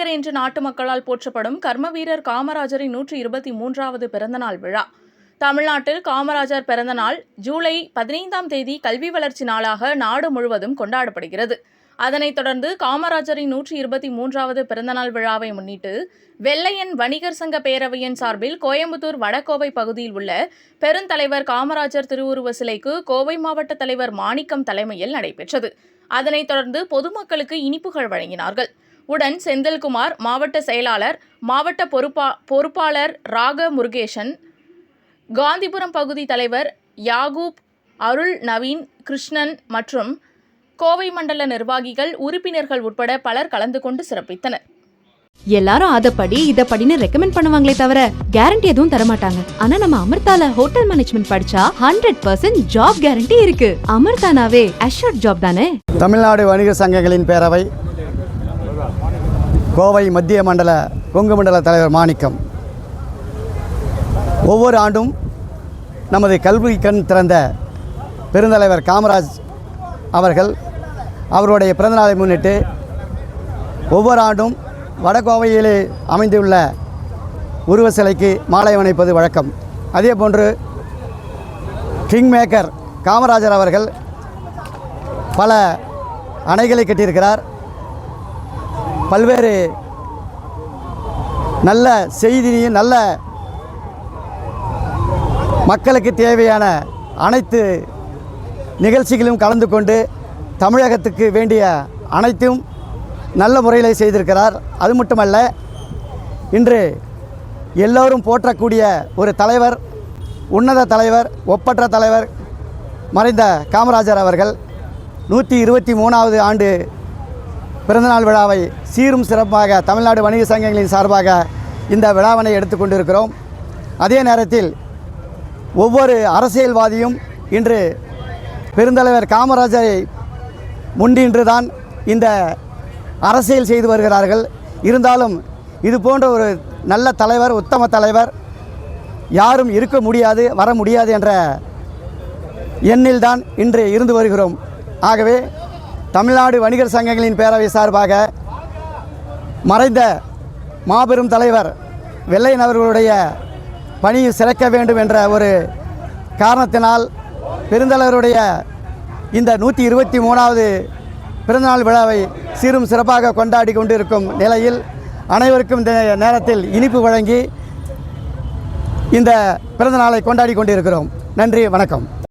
அம்பேத்கர் என்று நாட்டு மக்களால் போற்றப்படும் கர்மவீரர் காமராஜரின் நூற்றி இருபத்தி மூன்றாவது பிறந்தநாள் விழா. தமிழ்நாட்டில் காமராஜர் பிறந்தநாள் ஜூலை பதினைந்தாம் தேதி கல்வி வளர்ச்சி நாளாக நாடு முழுவதும் கொண்டாடப்படுகிறது. அதனைத் தொடர்ந்து காமராஜரின் நூற்றி இருபத்தி மூன்றாவது பிறந்தநாள் விழாவை முன்னிட்டு வெள்ளையன் வணிகர் சங்க பேரவையின் சார்பில் கோயம்புத்தூர் வடகோவை பகுதியில் உள்ள பெருந்தலைவர் காமராஜர் திருவுருவ சிலைக்கு கோவை மாவட்ட தலைவர் மாணிக்கம் தலைமையில் நடைபெற்றது. அதனைத் தொடர்ந்து பொதுமக்களுக்கு இனிப்புகள் வழங்கினார்கள். உடன் செந்தில்குமார் மாவட்ட செயலாளர் மாவட்ட பொறுப்பா பொறுப்பாளர் ராக முருகேசன் காந்திபுரம் பகுதி தலைவர் யாகூப் அருள் நவீன் கிருஷ்ணன் மற்றும் கோவை மண்டல நிர்வாகிகள் உறுப்பினர்கள் உட்பட பலர் கலந்து கொண்டு சிறப்பித்தனர். எல்லாரும் அதப்படி இதப்படின்னு ரெக்கமெண்ட் பண்ணுவாங்களே தவிர கேரண்டி எதுவும் தர மாட்டாங்க ஆனா நம்ம அமிர்தால ஹோட்டல் மேனேஜ்மெண்ட் படிச்சா ஹண்ட்ரட் பர்சன்ட் ஜாப் கேரண்டி இருக்கு. அமிர்தானாவே அஷூர்ட் ஜாப் தானே? தமிழ்நாடு வணிக சங்கங்களின் பேரவை கோவை மத்திய மண்டல கொங்கு மண்டல தலைவர் மாணிக்கம். ஒவ்வொரு ஆண்டும் நமது கல்வி கண் திறந்த பெருந்தலைவர் காமராஜ் அவர்கள் அவருடைய பிறந்தநாளை முன்னிட்டு ஒவ்வொரு ஆண்டும் வடகோவையிலே அமைந்துள்ள உருவ சிலைக்கு மாலை அணைப்பது வழக்கம். அதே போன்று கிங் மேக்கர் காமராஜர் அவர்கள் பல அணைகளை கட்டியிருக்கிறார். பல்வேறு நல்ல செய்தியையும் நல்ல மக்களுக்கு தேவையான அனைத்து நிகழ்ச்சிகளும் கலந்து கொண்டு தமிழகத்துக்கு வேண்டிய அனைத்தும் நல்ல முறையில் செய்திருக்கிறார். அது மட்டுமல்ல இன்று எல்லோரும் போற்றக்கூடிய ஒரு தலைவர் உன்னத தலைவர் ஒப்பற்ற தலைவர் மறைந்த காமராஜர் அவர்கள் நூற்றி இருபத்தி மூணாவது ஆண்டு பிறந்தநாள் விழாவை சீரும் சிறப்பாக தமிழ்நாடு வணிக சங்கங்களின் சார்பாக இந்த விழாவினை எடுத்துக்கொண்டிருக்கிறோம். அதே நேரத்தில் ஒவ்வொரு அரசியல்வாதியும் இன்று பெருந்தலைவர் காமராஜரை முன்னின்று தான் இந்த அரசியல் செய்து வருகிறார்கள். இருந்தாலும் இது போன்ற ஒரு நல்ல தலைவர் உத்தம தலைவர் யாரும் இருக்க முடியாது வர முடியாது என்ற எண்ணில்தான் இன்று இருந்து வருகிறோம். ஆகவே தமிழ்நாடு வணிகர் சங்கங்களின் பேரவை சார்பாக மறைந்த மாபெரும் தலைவர் வெள்ளையன் அவர்களுடைய பணியை சிறக்க வேண்டும் என்ற ஒரு காரணத்தினால் பெருந்தலைவருடைய இந்த நூற்றி இருபத்தி மூணாவது பிறந்தநாள் விழாவை சீரும் சிறப்பாக கொண்டாடி கொண்டிருக்கும் நிலையில் அனைவருக்கும் இந்த நேரத்தில் இனிப்பு வழங்கி இந்த பிறந்தநாளை கொண்டாடி கொண்டிருக்கிறோம். நன்றி வணக்கம்.